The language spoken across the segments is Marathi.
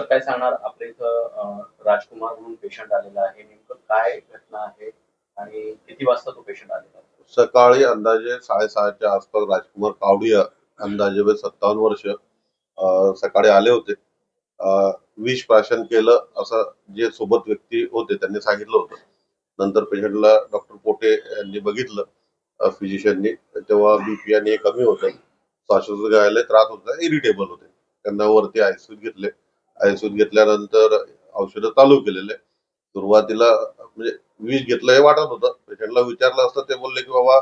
सर काय सांगणार? आपल्या इथं राजकुमार म्हणून पेशंट आलेला आहे. नेमकं काय घटना आहे आणि किती वाजता तो पेशंट आलेला आहे? सकाळी अंदाजे साडेसहाच्या आसपास राजकुमार कावडिया अंदाजे वय सत्तावन्न वर्ष सकाळी आले होते. विष प्राशन केलं असं जे सोबत व्यक्ती होते त्यांनी सांगितलं होतं. नंतर पेशंटला डॉक्टर पोटे यांनी बघितलं फिजिशियननी तेव्हा बीपी आणि हे कमी होतं. श्वासोच्छ्वास घ्यायला त्रास होता. इरिटेबल होते. त्यांना वरती आयसीयूत घेतले. आयसून घेतल्यानंतर औषधं चालू केलेले. सुरुवातीला म्हणजे विष घेतलं हे वाटत होतं. पेशंटला विचारलं असतं ते बोलले की बाबा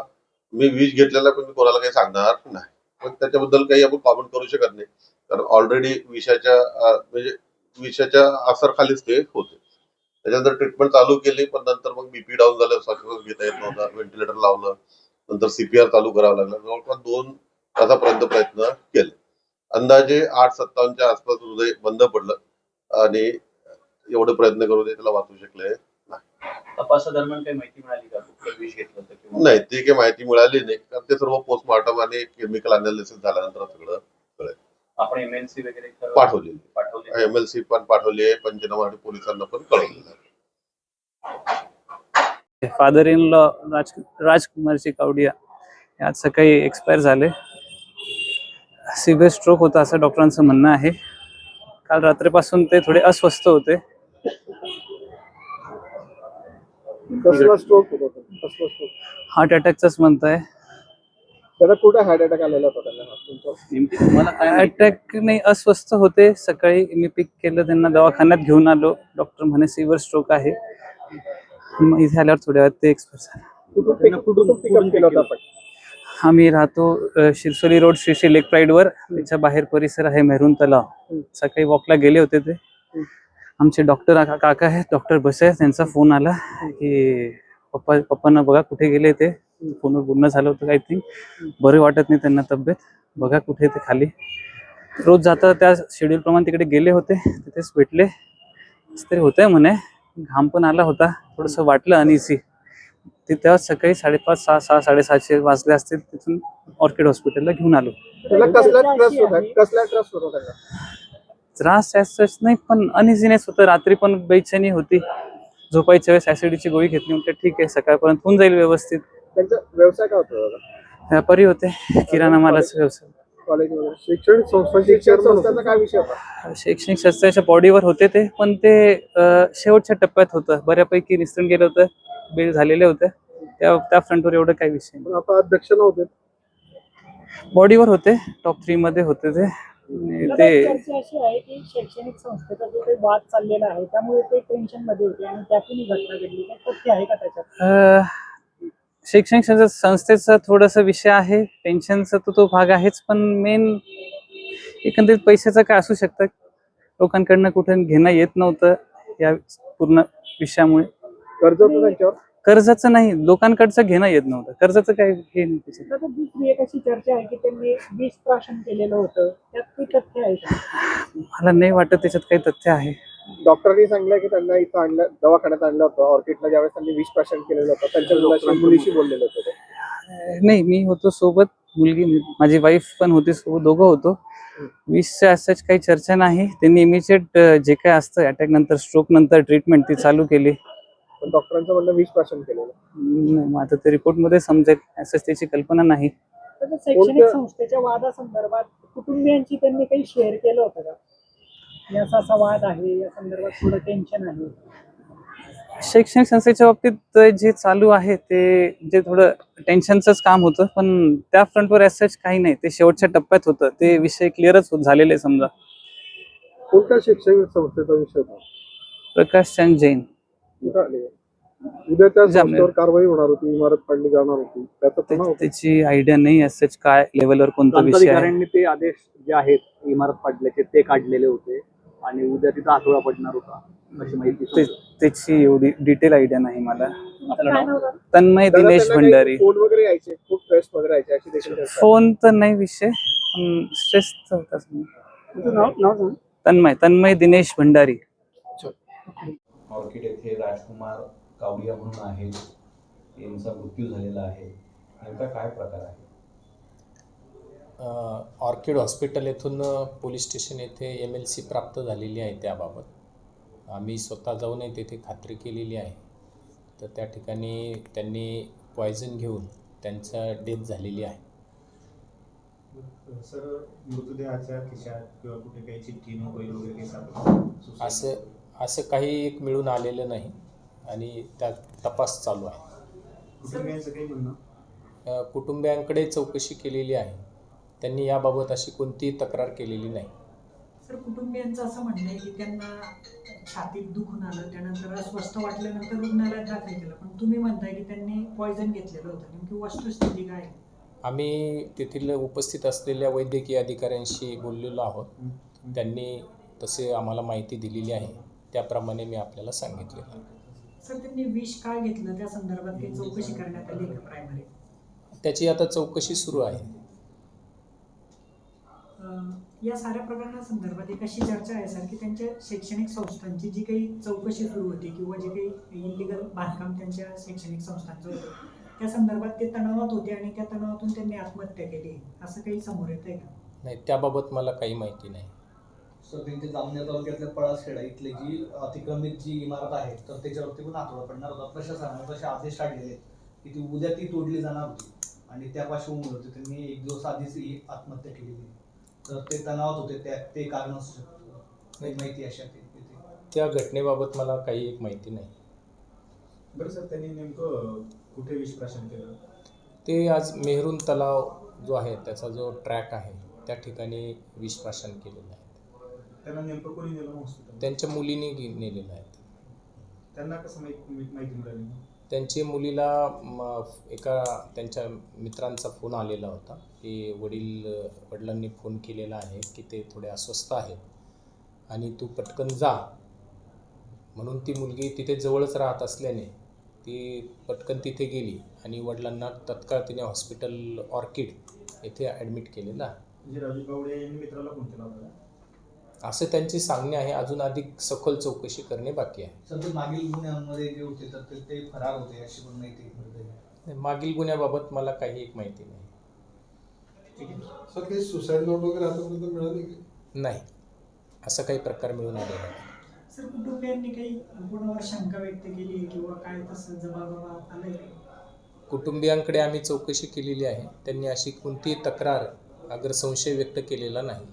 मी विष घेतलेला पण मी कोणाला काही सांगणार नाही. पण त्याच्याबद्दल काही आपण कॉमेंट करू शकत नाही. कारण ऑलरेडी विषाच्या म्हणजे विषाच्या असरखालीच ते होते. त्याच्यानंतर ट्रीटमेंट चालू केली पण नंतर मग बीपी डाऊन झालं श्वासोश्वास घेता येत नव्हता व्हेंटिलेटर लावलं नंतर सीपीआर चालू करावं लागलं. जवळपास दोन तासापर्यंत प्रयत्न केले. अंदाजे आठ सत्तावन्नच्या आसपास हृदय बंद पडलं आणि एवढे प्रयत्न करून ते त्याला वाचू शकले. तपासादरम्यान काही माहिती मिळाली का? विष घेतलं होतं किंवा नाही ती काही माहिती मिळाली नाही. कारण ते सर्व पोस्टमॉर्टम आणि केमिकल अनालिसिस झाल्यानंतर सगळं आपण एमएनसी वगैरे पाठवलेली. पाठवली एमएलसी पण पाठवली आहे. पंचनामा आणि पोलिसांना पण कळवलेलं आहे. फादर इन लॉ राज राजकुमारची कावडिया हे आज सकाळी एक्सपायर झाले. सिव्हिअर स्ट्रोक होता असं डॉक्टरांचं म्हणणं आहे. काल रात्रीपासून ते थोडे अस्वस्थ होते. होता हार्ट अटॅकचाच म्हणताय. अटॅक होता नाही अस्वस्थ होते. सकाळी मी पिक केलं त्यांना दवाखान्यात घेऊन आलो. डॉक्टर म्हणे सिव्हिअर स्ट्रोक आहे. मग इथे आल्यावर थोड्या वेळात ते एक्सपायर झाले. आम्ही राहतो Shirsoli road Shri Shri lake pride वर. त्याच्या बाहेर परिसर आहे मेहरून तलाव. सकाळी वॉकला गेले होते ते. आमचे डॉक्टर काका आहेत डॉक्टर बसे त्यांचा फोन आला की पप्पा पप्पांना बघा कुठे गेले ते. फोनवर बोलणं झालं होतं काहीतरी बरे वाटत नाही त्यांना तब्येत. बघा कुठे ते खाली. रोज जाता त्या शेड्यूल प्रमाणे तिकडे गेले होते तिथेच भेटले. तरी होतंय म्हणे. घाम पण आला होता. थोडंसं वाटलं अनइझी ते तेव्हा सकाळी साडेपाच सहा सहा साडेसहाशे वाजले असतील तिथून ऑर्किड हॉस्पिटलला घेऊन आलो. त्याला कसला त्रास होता कसला त्रास होता नाही पण अनइझीनेस होतं. रात्री पण बेचैनी होती. झोपायच्या वेळेस ऍसिडीची गोळी घेतली. म्हटलं ठीक आहे सकाळपर्यंत होऊन जाईल व्यवस्थित. त्यांचा व्यवसाय काय होता? व्यापारी होते. किराणा मालाचा व्यवसाय. कॉलेज वगैरे. शैक्षणिक संस्था शिक्षण संस्थाचा काय विषय होता? शैक्षणिक संस्थेच्या बॉडीवर होते ते पण ते अं, शेवटच्या टप्प्यात होतं. बऱ्यापैकी निसटून गेलं होतं बिल झालेले होते. त्या त्या फ्रंटवर एवढं काही विषय पण आता अध्यक्ष नव्हते. नाही बॉडीवर होते टॉप थ्री मध्ये होते ते. आणि ते एक चर्चा अशी आहे की शैक्षणिक संस्थेचा जो काही वाद चाललेला आहे त्यामुळे ते टेन्शनमध्ये होते आणि त्यातून ही घटना घडली. काय तथ्य आहे का त्याच्यात? अं, शैक्षणिक संस्थे- संस्थेचा थोडासा विषय आहे. टेन्शनचा तर तो भाग आहेच पण मेन एकंदरीत पैशाचं काय असू शकतं? लोकांकडनं कुठे घेणं येत नव्हतं या पूर्ण विषयामुळे. कर्ज होतं त्यांच्यावर? कर्जाचं नाही लोकांकडचं घेणं येत नव्हतं. कर्जाचं काय हे नाही त्याच्यात. आता दुसरी एक अशी चर्चा आहे की त्यांनी विष प्राशन केलेलं होतं. त्यात काही तथ्य आहे का? मला नाही वाटत त्याच्यात काही तथ्य आहे. डॉक्टरांनी सांगितलं की त्यांना इथं आणलं दवाखान्यात आणलं होतं. ऑर्किडला ज्यावेळेस त्यांनी विष प्राशन केलेलं होतं त्यांच्या मुलाशी मुलीशी बोललेलं होतं ते. नाही मी होतो सोबत मुलगी माझी वाईफ पण होती सोबत दोघं होतो. वीसच्या असंच काही चर्चा नाही. त्यांनी इमिजिएट जे काय असतं अटॅक नंतर स्ट्रोक नंतर ट्रीटमेंट ती चालू केली. पण डॉक्टरांचं म्हणणं विष प्राशन केलेलं नाही, मग आता ते रिपोर्टमध्ये समजेल असं त्याची कल्पना नाही. शैक्षणिक संस्थेच्या वादासंदर्भात कुटुंबियांची त्यांनी काही शेअर केलं होतं का? की असा असा वाद आहे या संदर्भात थोडं टेन्शन आहे. शैक्षणिक संस्थेच्या बाबतीत जे चालू आहे ते जे थोडं टेन्शनचंच काम होतं पण त्या फ्रंटवर सच काही नाही. ते शेवटच्या टप्प्यात होतं. ते विषय क्लिअरच झालेले समजा. कोणत्या शैक्षणिक संस्थेचा विषय होता? प्रकाश चंद जैन. उद्या त्या. संस्थेवर कारवाई होणार होती इमारत पाडली जाणार होती. त्याचा पुन्हा. त्याची आयडिया नाही असंच काय लेवलवर कोणता विषय आहे. प्रांताधिकाऱ्यांनी ते आदेश जे आहेत इमारत पाडल्याचे ते काढलेले होते. आणि उद्या तिथं आठवडा पडणार होता अशी माहिती ते- त्याची एवढी डिटेल आयडिया नाही मला. नाव? तन्मय दिनेश भंडारी. फोन वगैरे यायचे खूप स्ट्रेस वगैरे यायचे अशी देखील चर्चा आहे. फोन तर नाही विषय पण स्ट्रेस होता समजा. तुमचं नाव नाव सांग. तन्मय तन्मय दिनेश भंडारी. ऑर्किड येथे राजकुमार कावडिया म्हणून आहे यांचा मृत्यू झालेला आहे. नेमका काय प्रकार आहे? ऑर्किड हॉस्पिटल येथून पोलीस स्टेशन येथे एम एल सी प्राप्त झालेली आहे त्याबाबत. आम्ही स्वतः जाऊनही तेथे खात्री केलेली आहे. तर त्या ठिकाणी त्यांनी पॉयझन घेऊन त्यांचा डेथ झालेली आहे. सर मृतदेहाच्या खिशात किंवा कुठे काही चिठ्ठी मोबाईल वगैरे काही सापडलं? असं असं काही एक मिळून आलेलं नाही आणि त्या तपास चालू आहे. कुटुंबियांचं काही म्हणणं? कुटुंबियांकडे चौकशी केलेली आहे. त्यांनी याबाबत अशी कोणतीही तक्रार केलेली नाही. सर कुटुंबियांचं असं म्हणणं आहे की त्यांना छातीत दुखून आलं त्यानंतर अस्वस्थ वाटल्यानंतर रुग्णालयात दाखल केलं. पण तुम्ही म्हणताय की त्यांनी पॉयझन घेतलेलं होतं. नेमकी वस्तुस्थिती काय आहे? आम्ही तेथील उपस्थित असलेल्या वैद्यकीय अधिकाऱ्यांशी बोललेलो आहोत. त्यांनी तसे आम्हाला माहिती दिलेली आहे. त्याप्रमाणे मी आपल्याला सांगितलेलं आहे. सर त्यांनी विष का घेतलं? त्या संदर्भात काही चौकशी करण्यात आली का प्रायमरी त्याची आता चौकशी सुरू आहे. या साऱ्या प्रकरणासंदर्भात एक अशी चर्चा आहे सर की त्यांच्या शैक्षणिक संस्थांची जी काही चौकशी सुरू होती किंवा जे काही इलिगल बांधकाम त्यांच्या शैक्षणिक संस्थांचं होतं त्या संदर्भात ते तणावात होते आणि त्या तणावातून त्यांनी आत्महत्या केली. असं काही समोर येत आहे का? नाही त्याबाबत मला काही माहिती नाही. सर त्यांच्या जामनेर तालुक्यातल्या पळासखेडा इथली जी अतिक्रमित जी इमारत आहे तर त्याच्यावरती पण आठवडा पडणार होता. प्रशासनाने तसे आदेश काढलेले आहेत की ती उद्या ती तोडली जाणार होती आणि त्या पार्श्वभूमीवर त्यांनी एक दिवस आधीच ही आत्महत्या केलेली तर ते तणावात होते त्या ते कारण असू शकतं. काही माहिती अशा ते ते- त्या घटनेबाबत मला काही एक माहिती नाही. बरं सर त्यांनी नेमकं कुठे विषप्राशन केलं? ते आज मेहरून तलाव जो आहे त्याचा जो ट्रॅक आहे त्या ठिकाणी विषप्राशन केलेलं आहे त्यांना नेमकं कोणी नेलं हॉस्पिटल त्यांच्या मुलीने घे- नेलेलं आहे त्यांना कसं माहिती माहिती मिळाली? त्यांची मुलीला एका त्यांच्या मित्रांचा फोन आलेला होता की वडील वडिलांनी फोन केलेला आहे की ते थोडे अस्वस्थ आहेत आणि तू पटकन जा. म्हणून ती मुलगी तिथे जवळच राहत असल्याने ती पटकन तिथे गेली आणि वडिलांना तत्काळ तिने हॉस्पिटल ऑर्किड येथे ॲडमिट केलेला. म्हणजे राजू गावडे यांनी मित्राला फोन केला होता असे त्यांचे सांगणे आहे. अजून अधिक सखोल चौकशी करणे बाकी आहे. मागील गुन्ह्यांमध्ये जे होते तर ते- फरार होते अशी पण माहिती मागील गुन्ह्याबाबत मला काही एक माहिती नाही. सर काही सुसाईड नोट वगैरे आतापर्यंत मिळाली की? नाही. असं काही प्रकार मिळून आलेला नाही. सर कुटुंबियांनी काही कोणावर शंका व्यक्त केली किंवा काय तसं जबाबाबा आलंय का कुटुंबियांकडे आम्ही चौकशी केलेली आहे. त्यांनी अशी कोणतीही तक्रार अगर संशय व्यक्त केलेला नाही.